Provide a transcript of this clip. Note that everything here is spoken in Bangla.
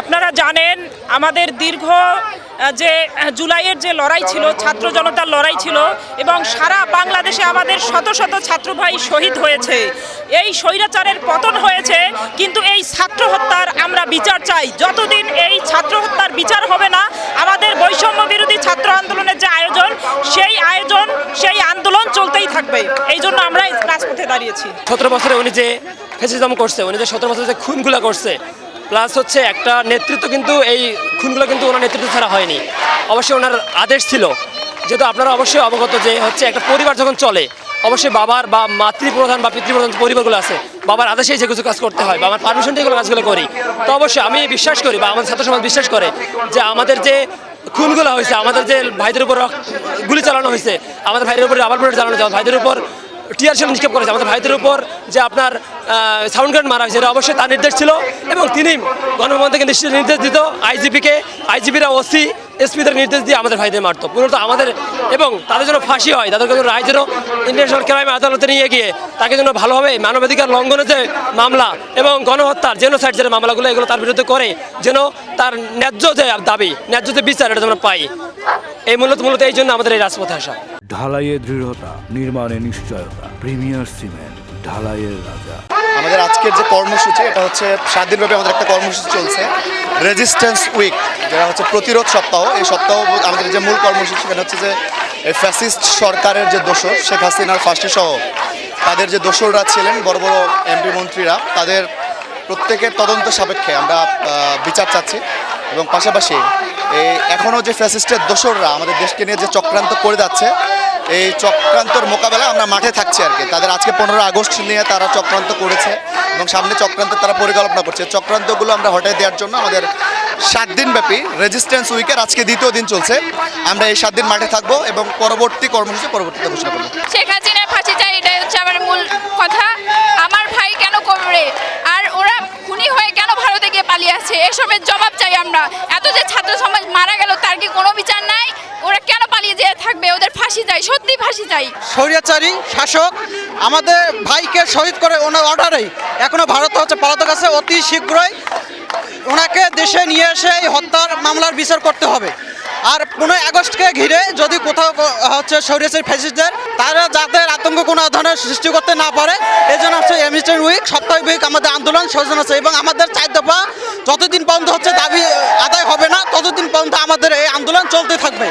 আপনারা জানেন, আমাদের দীর্ঘ যে জুলাইয়ের যে লড়াই ছিল, ছাত্র জনতার লড়াই ছিল, এবং সারা বাংলাদেশে আমাদের শত শত ছাত্র ভাই শহীদ হয়েছে। এই স্বৈরাচারের পতন হয়েছে, কিন্তু এই ছাত্র হত্যার আমরা বিচার চাই। যতদিন এই ছাত্র হত্যার বিচার হবে না, আমাদের বৈষম্য বিরোধী ছাত্র আন্দোলনের যে আয়োজন, সেই আয়োজন, সেই আন্দোলন চলতেই থাকবে। এই জন্য আমরা রাজপথে দাঁড়িয়েছি। সতেরো বছরে উনি যে ফেসিজম করছে, উনি যে সতেরো বছরে যে খুনগুলো করছে প্লাস হচ্ছে একটা নেতৃত্ব কিন্তু এই খুনগুলো কিন্তু ওনার নেতৃত্ব ছাড়া হয়নি। অবশ্যই ওনার আদেশ ছিল। যেহেতু আপনারা অবশ্যই অবগত যে হচ্ছে একটা পরিবার যখন চলে, অবশ্যই বাবার বা মাতৃপ্রধান বা পিতৃপ্রধান পরিবারগুলো আছে, বাবার আদেশেই যে কিছু কাজ করতে হয় বা আমার পারমিশন এগুলো কাজগুলো করি। তো অবশ্যই আমি বিশ্বাস করি বা আমাদের ছাত্র সমাজ বিশ্বাস করে যে আমাদের যে খুনগুলো হয়েছে, আমাদের যে ভাইদের উপর গুলি চালানো হয়েছে, আমাদের ভাইদের উপর আবার চালানো হয়েছে, ভাইদের উপর টিয়ার সেল নিক্ষেপ করেছে আমাদের ভাইদের উপর যে আপনার সাউন্ড গার্ড মারা হয়েছে। অবশ্যই তার নির্দেশ ছিল এবং তিনি গণভবন থেকে নিশ্চিত নির্দেশ দিত। আইজিপিকে, আইজিপিরা ওসি এসপিদের নির্দেশ দিয়ে আমাদের ভাইদের মারতো। মূলত আমাদের এবং তাদের জন্য ফাঁসি হয় তাদের জন্য রায় যেন ইন্টারন্যাশনাল ক্রাইম আদালতে নিয়ে গিয়ে তাকে যেন ভালোভাবে মানবাধিকার লঙ্ঘনের যে মামলা এবং গণহত্যার জেনোসাইড যে মামলাগুলো, এগুলো তার বিরুদ্ধে করে যেন তার ন্যায্য যে দাবি, ন্যায্য যে বিচার, এটা যেন পাই। এই মূলত মূলত এই জন্য আমাদের এই রাজপথে আসা। ঢালাইয়ে দৃঢ়তা, নির্মাণে নিশ্চয়তা, প্রিমিয়ার সিমেন্ট, ঢালাইয়ের রাজা। আমাদের আজকের যে কর্মসূচি, এটা হচ্ছে দিনব্যাপী আমাদের একটা কর্মসূচি চলছে রেজিস্ট্যান্স উইক যেটা হচ্ছে প্রতিরোধ সপ্তাহ। এই সপ্তাহ আমাদের যে মূল কর্মসূচি সেটা হচ্ছে যে ফ্যাসিস্ট সরকারের যে দোষর, শেখ হাসিনার ফাঁসি সহ, তাদের যে দোসররা ছিলেন, বড় বড় এমপি মন্ত্রীরা, তাদের প্রত্যেকের তদন্ত সাপেক্ষে আমরা বিচার চাচ্ছি। এবং পাশাপাশি এখনও যে ফ্যাসিস্টের দোসররা আমাদের দেশকে নিয়ে যে চক্রান্ত করে যাচ্ছে এই চক্রান্তর মোকাবেলা আমরা মাঠে থাকছি আর কি। তাদের আজকে পনেরো আগস্ট নিয়ে তারা চক্রান্ত করেছে এবং সামনে চক্রান্ত তারা পরিকল্পনা করছে। চক্রান্তগুলো আমরা হটাই দেওয়ার জন্য আমাদের সাত দিন ব্যাপী রেজিস্ট্যান্স উইকের আজকে দ্বিতীয় দিন চলছে। আমরা এই সাত দিন মাঠে থাকব এবং পরবর্তী কর্মসূচি পরবর্তীতে ঘোষণা করব। চাই এটাই হচ্ছে আমার মূল কথা। আমার ভাই কেন আর ওরা হয়ে কেন ভারতে গিয়ে পালিয়ে এসবের জবাব চাই আমরা। এত যে ছাত্র সমাজ মারা গেল, তার কি কোনো বিচার কেন পালিয়ে যেয়ে থাকবে? ওদের ফাঁসি চাই, সত্যি ফাঁসি চাই। স্বৈরাচারী, শাসক, আমাদের ভাইকে শহীদ করে ওনার অর্ডারেই। এখনও ভারত হচ্ছে পলাতক আছে, অতি শীঘ্রই ওনাকে দেশে নিয়ে এসে এই হত্যার মামলার বিচার করতে হবে। আর পনেরোই আগস্টকে ঘিরে যদি কোথাও হচ্ছে স্বৈরাচারী ফ্যাসিস্টদের, তারা যাতে আতঙ্ক কোনো ধরনের সৃষ্টি করতে না পারে এই জন্য হচ্ছে এমিস্টার উইক সপ্তাহ উইক আমাদের আন্দোলন সচেতন আছে এবং আমাদের চার দফা যতদিন পর্যন্ত হচ্ছে দাবি আদায় হবে না, ততদিন পর্যন্ত আমাদের এই আন্দোলন চলতে থাকবে।